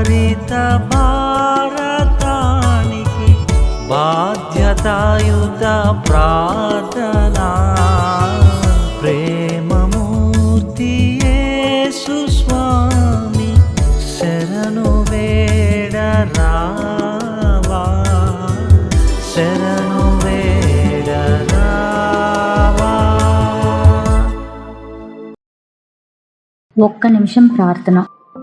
హరిత భారతానికి బాధ్యతాయుత ప్రార్థనా. ప్రేమమూర్తి సుస్వామి శరణు వేడరా ఒక్క నిమిషం ప్రార్థన.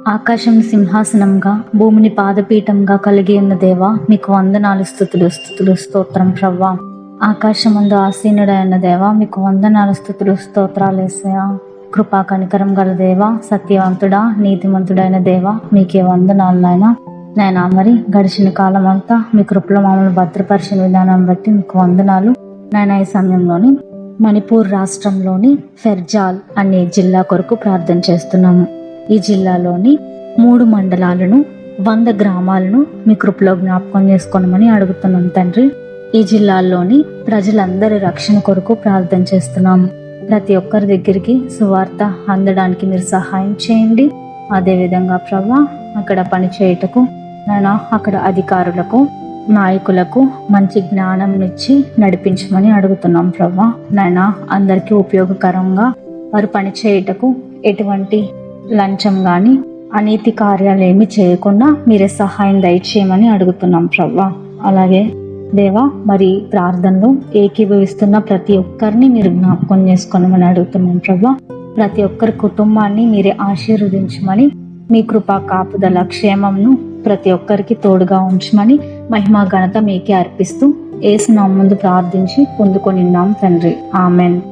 ఆకాశం సింహాసనంగా భూమిని పాదపీఠంగా కలిగి ఉన్న దేవా మీకు వందనాలు స్థుతులు స్థుతులు స్తోత్రం ప్రవ్వా. ఆకాశమందు ఆసీనుడైన దేవా మీకు వందనాలు స్థుతులు స్తోత్రాలు వేసాయా కృపా కనికరం గల దేవా సత్యవంతుడా నీతిమంతుడైన దేవా మీకే వందనాలు నాయన. నాయనా మరి గడిచిన కాలం అంతా మీ కృపలో మమ్మల్ని భద్రపరిచిన విధానం బట్టి మీకు వందనాలు. నాయన ఈ సమయంలోని మణిపూర్ రాష్ట్రంలోని ఫెర్జాల్ అనే జిల్లా కొరకు ప్రార్థన చేస్తున్నాము. ఈ జిల్లాలోని మూడు మండలాలను వంద గ్రామాలను మీ కృపలో జ్ఞాపకం చేసుకోనమని అడుగుతున్నాం తండ్రి. ఈ జిల్లాల్లోని ప్రజలందరి రక్షణ కొరకు ప్రార్థన చేస్తున్నాం. ప్రతి ఒక్కరి దగ్గరికి సువార్త అందడానికి మీరు సహాయం చేయండి. అదేవిధంగా ప్రభా అక్కడ పనిచేయుటకు నాయనా అక్కడ అధికారులకు నాయకులకు మంచి జ్ఞానం ఇచ్చి నడిపించమని అడుగుతున్నాం ప్రభా. నాయన అందరికీ ఉపయోగకరంగా వారు పని చేయుటకు ఎటువంటి లంచం కానీ అనీతి కార్యాలు ఏమి చేయకుండా మీరే సహాయం దయచేయమని అడుగుతున్నాం ప్రవ్వా. అలాగే దేవా మరి ప్రార్థనలో ఏకీభవిస్తున్న ప్రతి ఒక్కరిని మీరు జ్ఞాపకం చేసుకోనమని అడుగుతున్నాం ప్రభా ప్రతి ఒక్కరి కుటుంబాన్ని మీరే ఆశీర్వదించమని మీ కృపా కాపుదల క్షేమంను ప్రతి ఒక్కరికి తోడుగా ఉంచమని మహిమా ఘనత మీకే అర్పిస్తూ ఏసు నా ముందు ప్రార్థించి పొందుకొని తండ్రి. ఆమెన్.